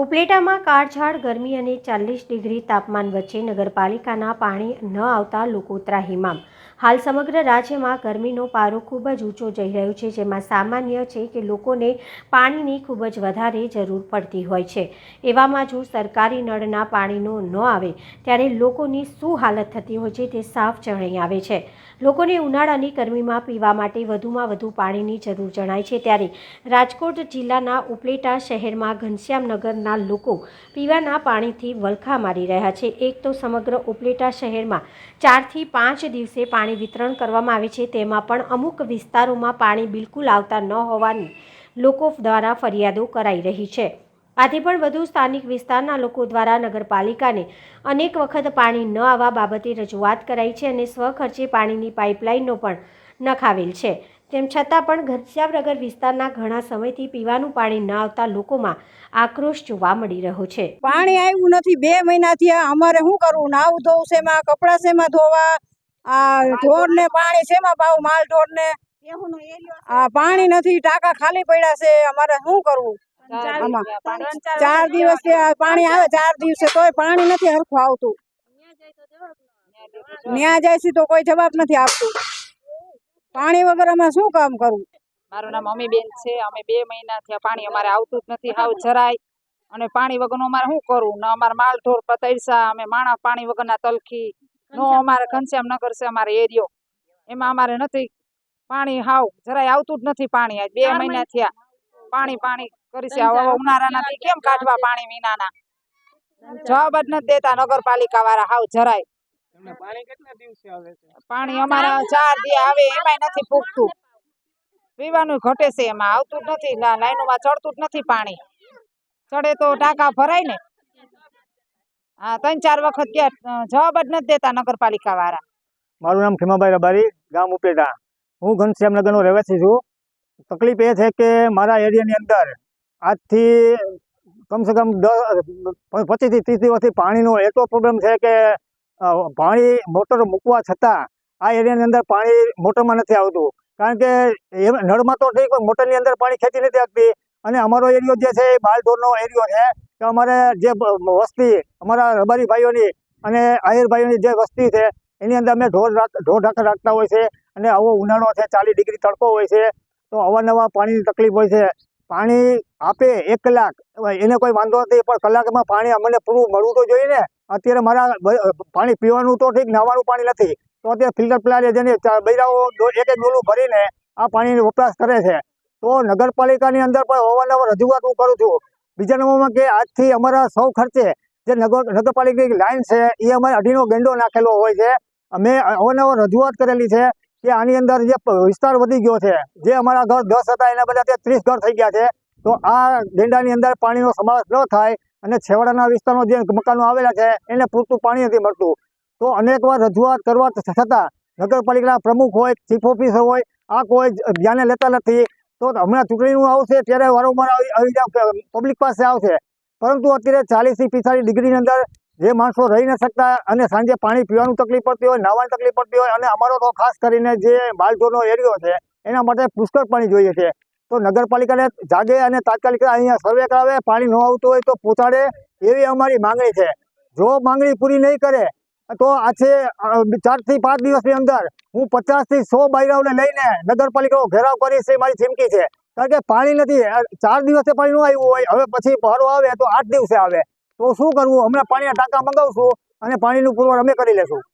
ઉપલેટામાં કાળઝાળ ગરમી અને ચાલીસ ડિગ્રી તાપમાન વચ્ચે નગરપાલિકાના પાણી ન આવતા લોકો ત્રાહિમામ હાલ સમગ્ર રાજ્યમાં ગરમીનો પારો ખૂબ જ ઊંચો જઈ રહ્યો છે, જેમાં સામાન્ય છે કે લોકોને પાણીની ખૂબ જ વધારે જરૂર પડતી હોય છે. એવામાં જો સરકારી નળના પાણીનો ન આવે, ત્યારે લોકોની શું હાલત થતી હોય છે તે સાફ જણાઈ આવે છે. લોકોને ઉનાળાની ગરમીમાં પીવા માટે વધુમાં વધુ પાણીની જરૂર જણાય છે. ત્યારે રાજકોટ જિલ્લાના ઉપલેટા શહેરમાં ઘનશ્યામનગરના લોકો પીવાના પાણીથી વલખા મારી રહ્યા છે. એક તો સમગ્ર ઉપલેટા શહેરમાં ચારથી પાંચ દિવસે પાણી વિતરણ કરવામાં આવે છે, તેમાં પણ અમુક વિસ્તારોમાં પાણી બિલકુલ આવતા ન હોવાની લોકો દ્વારા ફરિયાદો કરાઈ રહી છે. આથી પણ વધુ સ્થાનિક વિસ્તારના લોકો દ્વારા નગરપાલિકાને અનેક વખત પાણી ન આવવા બાબતે રજૂઆત કરાઈ છે અને સ્વખર્ચે પાણીની પાઇપલાઇનનો પણ નખાવેલ છે. તેમ છતાં પણ ઘનશ્યામનગર વિસ્તારના ઘણા સમયથી પીવાનું પાણી ન આવતા લોકોમાં આક્રોશ જોવા મળી રહ્યો છે. પાણી આવ્યું નથી, બે મહિનાથી અમારે શું કરવું? નાવું ધોવું છે કપડાં શેમાં ધોવા. આ ઢોર ને પાણી શેમાં ભાવ માલ ઢોર ને આ પાણી નથી, ટાંકા ખાલી પડ્યા છે. અમારે શું કરવું? ચાર દિવસ પાણી આવે, ચાર દિવસે તોય પાણી નથી હરખું આવતું. ન્યા જાય છે તો કોઈ જવાબ નથી આપતું. પાણી વગર અમે શું કામ કરવું? મારું નામ અમીબેન છે. અમે બે મહિના થયા પાણી અમારે આવતું જ નથી. હાવ જરાય. અને પાણી વગરનું અમારે શું કરવું? ને અમારે માલ ઢોર પતૈસા અમે માણા પાણી વગરના તલખી નો અમારે ઘનશ્યામ નગર છે અમારે એરિયો. એમાં અમારે નથી. પાણી હાવ જરાય આવતું જ નથી પાણી બે મહિના થયા. પાણી પાણી કરી છે. હવે ઉનાળાના કેમ કાઢવા પાણી વિનાના? જવાબ જ નથી દેતા નગરપાલિકા વાળા હાવ જરાય. પાણી કેટલા દિવસે આવે છે? પાણી અમારા ચાર દી આવે એમાંય નથી પૂગતું. પીવાનું ઘટે છે એમાં આવતું જ નથી. લાઈનોમાં ચડતું જ નથી પાણી. ચડે તો ટાંકા ભરાય ને. હા, ત્રણ ચાર વખત કે જવાબ જ નથી દેતા નગરપાલિકા વાળા. મારું નામ ખીમાભાઈ રબારી, ગામ ઉપલેટા. હું ઘનશ્યામનગરનો રહેવાસી છું. તકલીફ એ છે કે મારા એરિયાની અંદર આજથી કમસે કમ દસ પચીસથી ત્રીસ દિવસથી પાણીનો એટલો પ્રોબ્લેમ છે કે પાણી મોટર મૂકવા છતાં આ એરિયાની અંદર પાણી મોટરમાં નથી આવતું. કારણ કે નળમાં તો ઠીક મોટરની અંદર પાણી ખેંચી નથી આપતી. અને અમારો એરિયો જે છે એ બાલઢોરનો એરિયો છે. કે અમારે જે વસ્તી, અમારા રબારી ભાઈઓની અને આહિર ભાઈઓની જે વસ્તી છે, એની અંદર અમે ઢોર ઢોર ઢાંકર રાખતા હોય છે અને આવો ઉનાળો છે, ચાલીસ ડિગ્રી તડકો હોય છે, તો અવારનવાર પાણીની તકલીફ હોય છે. પાણી આપે એક કલાક એને કોઈ વાંધો નથી, પણ કલાકમાં પાણી અમને પૂરું મળવું તો જોઈએ ને. અત્યારે મારા પાણી પીવાનું તો ઠીક નાવાનું પાણી નથી. તો અત્યારે ફિલ્ટર પ્લાન્ટ જેને બૈરાઓ એક એક ડોલું ભરીને આ પાણીનો વપરાશ કરે છે. તો નગરપાલિકાની અંદર પણ અવારનવાર રજૂઆત હું કરું છું બીજા નંબરમાં કે આજથી અમારા સૌ ખર્ચે જે નગર નગરપાલિકાની લાઇન છે, એ અમારે અઢીનો ગેંડો નાખેલો હોય છે. અમે અવારનવાર રજૂઆત કરેલી છે કે આની અંદર જે વિસ્તાર વધી ગયો છે, જે અમારા ઘર દસ હતા એના બધા ત્યાં ત્રીસ ઘર થઈ ગયા છે, તો આ ગેંડાની અંદર પાણીનો સમાવેશ ન થાય અને છેવાડાના વિસ્તારમાં જે મકાનો આવેલા છે, એને પૂરતું પાણી નથી મળતું. તો અનેકવાર રજૂઆત કરવા છતાં નગરપાલિકાના પ્રમુખ હોય, ચીફ ઓફિસર હોય, આ કોઈ ધ્યાને લેતા નથી. તો હમણાં ચૂંટણીનું આવશે ત્યારે વારંવાર આવી પબ્લિક પાસે આવશે. પરંતુ અત્યારે ચાલીસથી પિસ્તાળીસ ડિગ્રીની અંદર જે માણસો રહી ન શકતા અને સાંજે પાણી પીવાનું તકલીફ પડતી હોય નાવાની તકલીફ પડતી હોય અને અમારો તો ખાસ કરીને જે બાલઢોરનો એરિયો છે, એના માટે પુષ્કળ પાણી જોઈએ છે. તો નગરપાલિકાને જાગે અને તાત્કાલિક અહીંયા સર્વે કરાવે, પાણી ન આવતું હોય તો પહોંચાડે એવી અમારી માંગણી છે. જો માંગણી પૂરી નહીં કરે તો આજે અ, ચારથી પાંચ દિવસની અંદર હું પચાસથી સો બાયરાઓને લઈને નગરપાલિકાનો ઘેરાવ કરીશ એ મારી ચીમકી છે. કારણ કે પાણી નથી ચાર દિવસે પાણી ન આવ્યું હોય હવે પછી ભારો આવે તો આઠ દિવસે આવે. તો શું કરવું? હમણાં પાણીના ટાંકા મંગાવશું અને પાણીનું પુરવઠો અમે કરી લેશું.